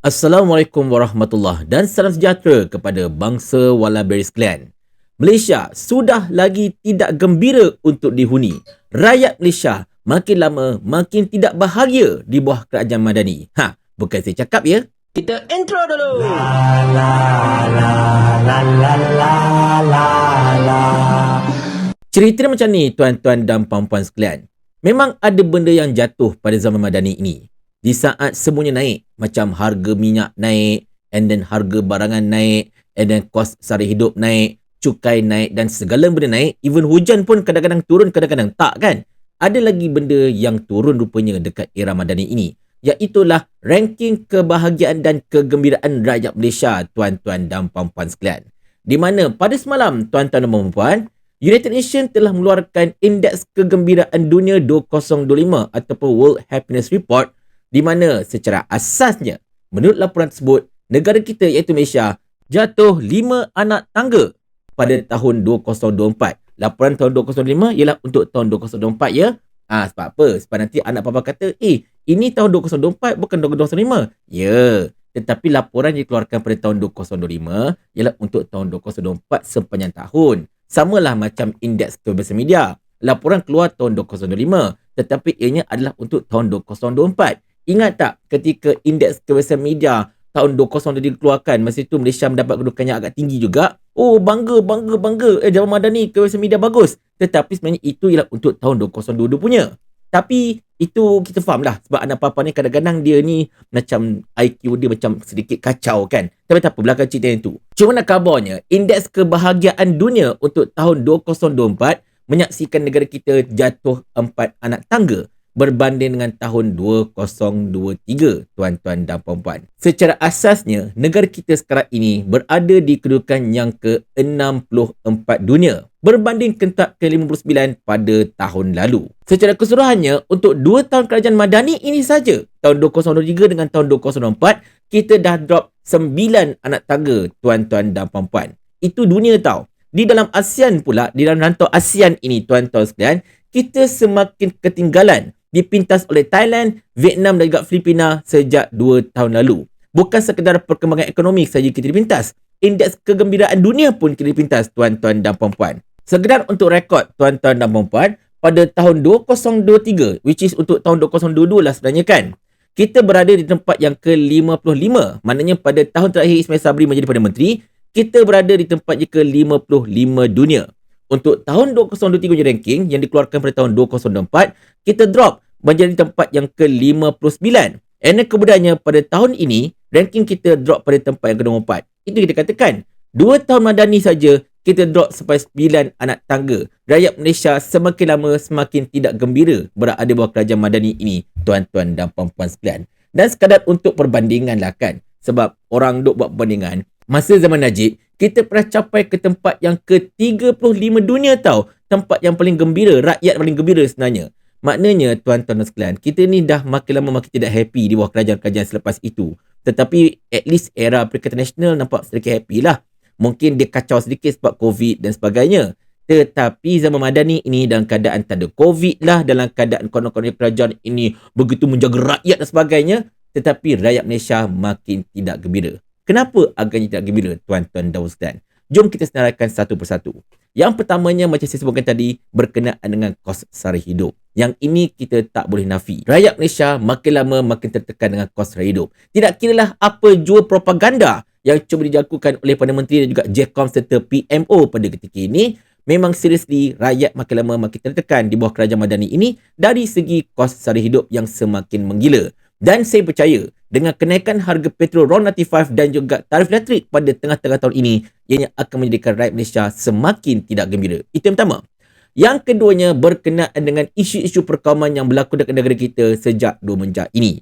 Assalamualaikum warahmatullahi dan salam sejahtera kepada bangsa Walaberis Clan. Malaysia sudah lagi tidak gembira untuk dihuni. Rakyat Malaysia makin lama makin tidak bahagia di bawah kerajaan Madani. Ha, bukan saya cakap ya. Kita intro dulu. Cerita dia macam ni tuan-tuan dan puan-puan sekalian. Memang ada benda yang jatuh pada zaman Madani ini. Di saat semuanya naik, macam harga minyak naik, and then harga barangan naik, and then kos sara hidup naik, cukai naik dan segala benda naik, even hujan pun kadang-kadang turun, kadang-kadang tak kan? Ada lagi benda yang turun rupanya dekat era Madani ini. Iaitulah ranking kebahagiaan dan kegembiraan rakyat Malaysia, tuan-tuan dan puan-puan sekalian. Di mana pada semalam, tuan-tuan dan puan-puan, United Nations telah mengeluarkan Indeks Kegembiraan Dunia 2025 ataupun World Happiness Report di mana secara asasnya, menurut laporan tersebut, negara kita iaitu Malaysia jatuh 5 anak tangga pada tahun 2024. Laporan tahun 2025 ialah untuk tahun 2024 ya. Ah ha, sebab apa? Sebab nanti anak papa kata, "Eh, ini tahun 2024 bukan 2025." Ya, tetapi laporan yang dikeluarkan pada tahun 2025 ialah untuk tahun 2024 sepanjang tahun. Samalah macam indeks kebebasan media. Laporan keluar tahun 2025 tetapi ianya adalah untuk tahun 2024. Ingat tak ketika indeks kebebasan media tahun 2020 dikeluarkan masa itu Malaysia mendapat kedudukan yang agak tinggi juga. Oh bangga bangga bangga eh Jawa Madani kebebasan media bagus. Tetapi sebenarnya itu ialah untuk tahun 2022 punya. Tapi itu kita faham lah sebab anak papa ni kadang-kadang dia ni macam IQ dia macam sedikit kacau kan. Tapi tak apa belakang cerita yang tu. Cuma nak kabarnya indeks kebahagiaan dunia untuk tahun 2024 menyaksikan negara kita jatuh empat anak tangga berbanding dengan tahun 2023 tuan-tuan dan puan-puan. Secara asasnya negara kita sekarang ini berada di kedudukan yang ke-64 dunia berbanding ketak ke-59 pada tahun lalu. Secara keseluruhannya untuk 2 tahun kerajaan Madani ini saja tahun 2023 dengan tahun 2024 kita dah drop 9 anak tangga tuan-tuan dan puan-puan. Itu dunia tau. Di dalam ASEAN pula, di dalam rantau ASEAN ini tuan-tuan sekalian, kita semakin ketinggalan dipintas oleh Thailand, Vietnam dan juga Filipina sejak 2 tahun lalu. Bukan sekadar perkembangan ekonomi saja kita dipintas, indeks kegembiraan dunia pun kita dipintas tuan-tuan dan puan-puan. Sekedar untuk rekod tuan-tuan dan puan-puan, pada tahun 2023, which is untuk tahun 2022 lah sebenarnya kan, kita berada di tempat yang ke-55. Maknanya pada tahun terakhir Ismail Sabri menjadi Perdana Menteri, kita berada di tempat yang ke-55 dunia untuk tahun 2023 punya ranking yang dikeluarkan pada tahun 2024, kita drop menjadi tempat yang ke-59. And kemudiannya pada tahun ini, ranking kita drop pada tempat yang ke-24. Itu kita katakan. Dua tahun Madani saja kita drop sampai 9 anak tangga. Rakyat Malaysia semakin lama semakin tidak gembira berada di bawah kerajaan Madani ini, tuan-tuan dan puan-puan sekalian. Dan sekadar untuk perbandingan lah kan. Sebab orang duk buat perbandingan. Masa zaman Najib, kita pernah capai ke tempat yang ke-35 dunia tau. Tempat yang paling gembira, rakyat paling gembira sebenarnya. Maknanya tuan-tuan dan sekalian, kita ni dah makin lama makin tidak happy di bawah kerajaan-kerajaan selepas itu. Tetapi at least era Perikatan Nasional nampak sedikit happy lah. Mungkin dia kacau sedikit sebab COVID dan sebagainya. Tetapi zaman Madani ini dalam keadaan tak ada COVID lah. Dalam keadaan konon-konon kerajaan ini begitu menjaga rakyat dan sebagainya. Tetapi rakyat Malaysia makin tidak gembira. Kenapa agaknya tidak gembira tuan-tuan dan sekalian? Jom kita senaraikan satu persatu. Yang pertamanya macam saya sebutkan tadi berkenaan dengan kos sara hidup. Yang ini kita tak boleh nafi. Rakyat Malaysia makin lama makin tertekan dengan kos sara hidup. Tidak kiralah apa jua propaganda yang cuba dijakukan oleh Perdana Menteri dan juga JECOM serta PMO pada ketika ini, memang seriously rakyat makin lama makin tertekan di bawah kerajaan Madani ini dari segi kos sara hidup yang semakin menggila. Dan saya percaya dengan kenaikan harga petrol RON95 dan juga tarif elektrik pada tengah-tengah tahun ini, ianya akan menjadikan rakyat Malaysia semakin tidak gembira. Itu yang pertama. Yang keduanya berkenaan dengan isu-isu perkauman yang berlaku dekat negara kita sejak dua menjak ini.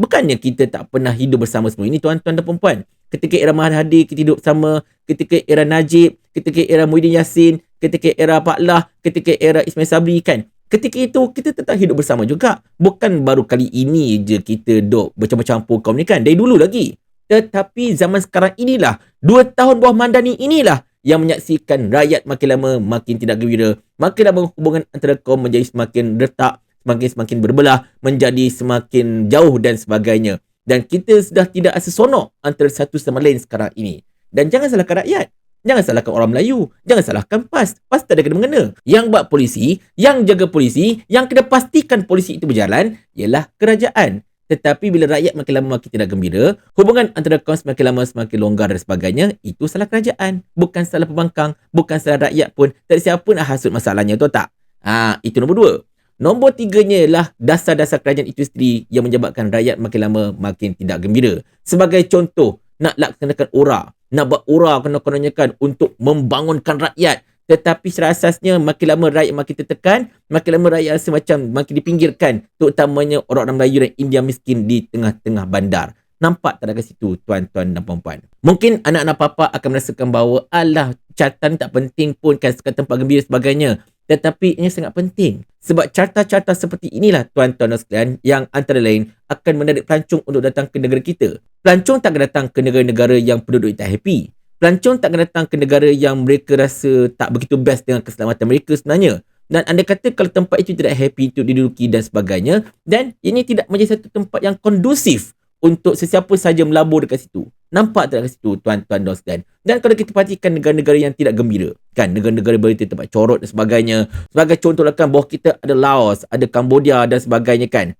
Bukannya kita tak pernah hidup bersama semua ini, tuan-tuan dan perempuan. Ketika era Mahathir kita hidup sama, ketika era Najib, ketika era Muhyiddin Yassin, ketika era Pak Lah, ketika era Ismail Sabri kan ketika itu kita tetap hidup bersama juga. Bukan baru kali ini je kita duk bercampur-campur kaum ni kan. Dari dulu lagi. Tetapi zaman sekarang inilah, dua tahun buah mandani inilah yang menyaksikan rakyat makin lama makin tidak gembira. Makin lama hubungan antara kaum menjadi semakin retak, semakin semakin berbelah, menjadi semakin jauh dan sebagainya. Dan kita sudah tidak sesonok antara satu sama lain sekarang ini. Dan jangan salahkan rakyat. Jangan salahkan orang Melayu. Jangan salahkan PAS. PAS tak ada kena mengena. Yang buat polisi, yang jaga polisi, yang kena pastikan polisi itu berjalan ialah kerajaan. Tetapi bila rakyat makin lama makin tidak gembira, hubungan antara kaum semakin lama semakin longgar dan sebagainya, itu salah kerajaan. Bukan salah pembangkang, bukan salah rakyat pun. Tak siapa nak hasut masalahnya, tu tak? Ha, itu nombor dua. Nombor tiganya ialah dasar-dasar kerajaan itu sendiri yang menyebabkan rakyat makin lama makin tidak gembira. Sebagai contoh, nak laksanakan ura, nak buat ura kena-kenanya kan untuk membangunkan rakyat. Tetapi secara asasnya makin lama rakyat makin tertekan, makin lama rakyat rasa macam makin dipinggirkan. Terutamanya orang-orang Melayu dan India miskin di tengah-tengah bandar. Nampak tak dekat situ tuan-tuan dan puan-puan. Mungkin anak-anak papa akan merasakan bahawa alah catatan tak penting pun kan sekat tempat gembira sebagainya. Tetapi ini sangat penting. Sebab carta-carta seperti inilah tuan-tuan dan sekalian yang antara lain akan menarik pelancong untuk datang ke negara kita. Pelancong tak akan datang ke negara-negara yang penduduk tak happy. Pelancong tak akan datang ke negara yang mereka rasa tak begitu best dengan keselamatan mereka sebenarnya. Dan anda kata kalau tempat itu tidak happy untuk diduduki dan sebagainya. Dan ini tidak menjadi satu tempat yang kondusif untuk sesiapa saja melabur dekat situ. Nampak tak dekat situ tuan-tuan dan sekalian. Dan kalau kita perhatikan negara-negara yang tidak gembira. Kan negara-negara berita tempat corot dan sebagainya. Sebagai contoh lah kan bawah kita ada Laos, ada Cambodia dan sebagainya kan.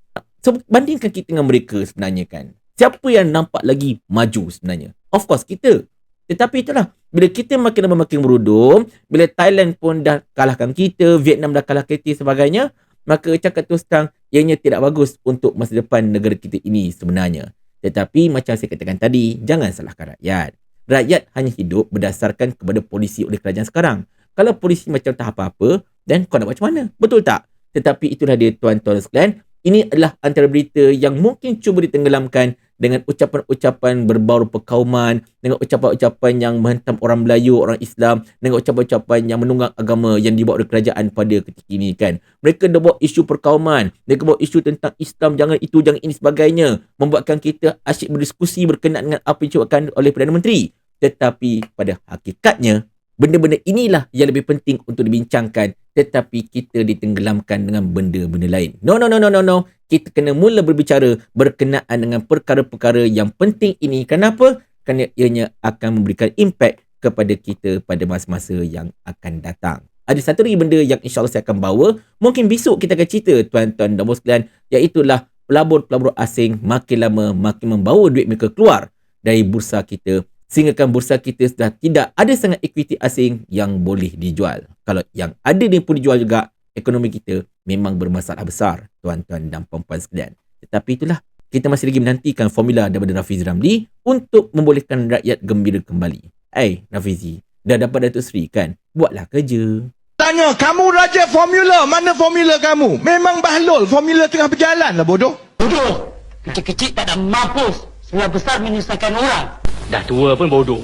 So bandingkan kita dengan mereka sebenarnya kan. Siapa yang nampak lagi maju sebenarnya? Of course, kita. Tetapi itulah, bila kita makin lama makin merudum, bila Thailand pun dah kalahkan kita, Vietnam dah kalah kita sebagainya, maka cakap terus terang, ianya tidak bagus untuk masa depan negara kita ini sebenarnya. Tetapi macam saya katakan tadi, jangan salahkan rakyat. Rakyat hanya hidup berdasarkan kepada polisi oleh kerajaan sekarang. Kalau polisi macam tak apa-apa, dan kau nak buat macam mana? Betul tak? Tetapi itulah dia tuan-tuan sekalian. Ini adalah antara berita yang mungkin cuba ditenggelamkan dengan ucapan-ucapan berbau perkauman, dengan ucapan-ucapan yang menghentam orang Melayu, orang Islam, dengan ucapan-ucapan yang menunggang agama yang dibawa oleh kerajaan pada ketika ini kan. Mereka dah bawa isu perkauman, mereka bawa isu tentang Islam, jangan itu, jangan ini sebagainya, membuatkan kita asyik berdiskusi berkenaan dengan apa yang dicubakan oleh Perdana Menteri. Tetapi pada hakikatnya, benda-benda inilah yang lebih penting untuk dibincangkan tetapi kita ditenggelamkan dengan benda-benda lain. No, no, no, no, no, no. Kita kena mula berbicara berkenaan dengan perkara-perkara yang penting ini. Kenapa? Kerana ianya akan memberikan impact kepada kita pada masa-masa yang akan datang. Ada satu lagi benda yang insyaAllah saya akan bawa. Mungkin besok kita akan cerita tuan-tuan dan bos sekalian. Iaitulah pelabur-pelabur asing makin lama makin membawa duit mereka keluar dari bursa kita sehingga bursa kita sudah tidak ada sangat equity asing yang boleh dijual. Kalau yang ada ni pun dijual juga, ekonomi kita memang bermasalah besar, tuan-tuan dan puan-puan sekalian. Tetapi itulah, kita masih lagi menantikan formula daripada Rafizi Ramli untuk membolehkan rakyat gembira kembali. Eh, hey, Rafizi, dah dapat Datuk Seri kan? Buatlah kerja. Tanya, kamu raja formula, mana formula kamu? Memang bahlul, formula tengah berjalan lah bodoh. Bodoh. Kecil-kecil tak ada mampus. Sebab besar menyusahkan orang. Dah tua pun bodoh.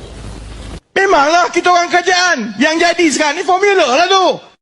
Memanglah kita orang kerajaan. Yang jadi sekarang ni formula lah tu.